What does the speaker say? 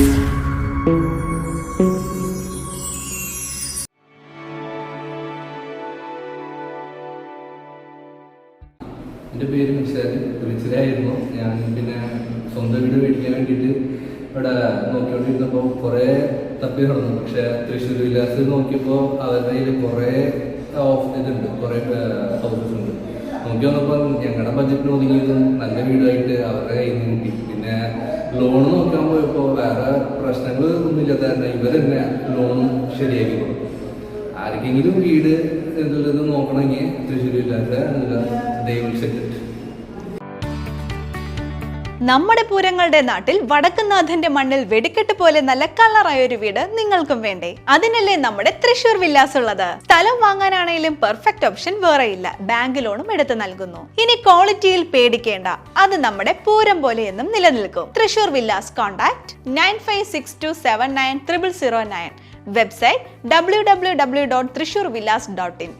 എന്റെ പേര് മിഷാൽ വിളിച്ചതായിരുന്നു. ഞാൻ പിന്നെ സ്വന്തം വീട് മേടിക്കാൻ വേണ്ടിയിട്ട് ഇവിടെ നോക്കിക്കൊണ്ടിരുന്നപ്പോൾ കുറേ തപ്പി നടന്നു. പക്ഷേ തൃശ്ശൂർ വിലാസ് നോക്കിയപ്പോൾ അവരുടെ കയ്യിൽ കുറേ ഓഫ് ഇതുണ്ട്. കുറേ ഹൗസസ് ഉണ്ട്. നോക്കി വന്നപ്പോൾ ഞങ്ങളുടെ ബഡ്ജറ്റിന് ഒതുങ്ങിയതും നല്ല വീടായിട്ട് അവരുടെ കയ്യിൽ നിന്ന് വേറെ പ്രശ്നങ്ങൾ ഒന്നുമില്ല. തന്നെ ഇവർ തന്നെ ലോൺ ശരിയാക്കി കൊടുക്കും. ആർക്കെങ്കിലും വീട് എന്നുള്ളത് നോക്കണമെങ്കിൽ തൃശ്ശൂരില്ലാത്ത ദൈവം സെക്രട്ടറി നമ്മുടെ പൂരങ്ങളുടെ നാട്ടിൽ വടക്കുന്നാഥന്റെ മണ്ണിൽ വെടിക്കെട്ട് പോലെ നല്ല കളറായ ഒരു വീട് നിങ്ങൾക്കും വേണ്ടേ? അതിനല്ലേ നമ്മുടെ തൃശൂർ വില്ലാസ് ഉള്ളത് സ്ഥലം വാങ്ങാനാണെങ്കിലും പെർഫെക്റ്റ് ഓപ്ഷൻ വേറെ ഇല്ല ബാങ്ക് ലോണും എടുത്തു നൽകുന്നു. ഇനി ക്വാളിറ്റിയിൽ പേടിക്കേണ്ട. അത് നമ്മുടെ പൂരം പോലെ എന്നും നിലനിൽക്കും. Thrissur villas contact nine five six two seven nine triple zero nine website W W W dot Thrissur villas dot in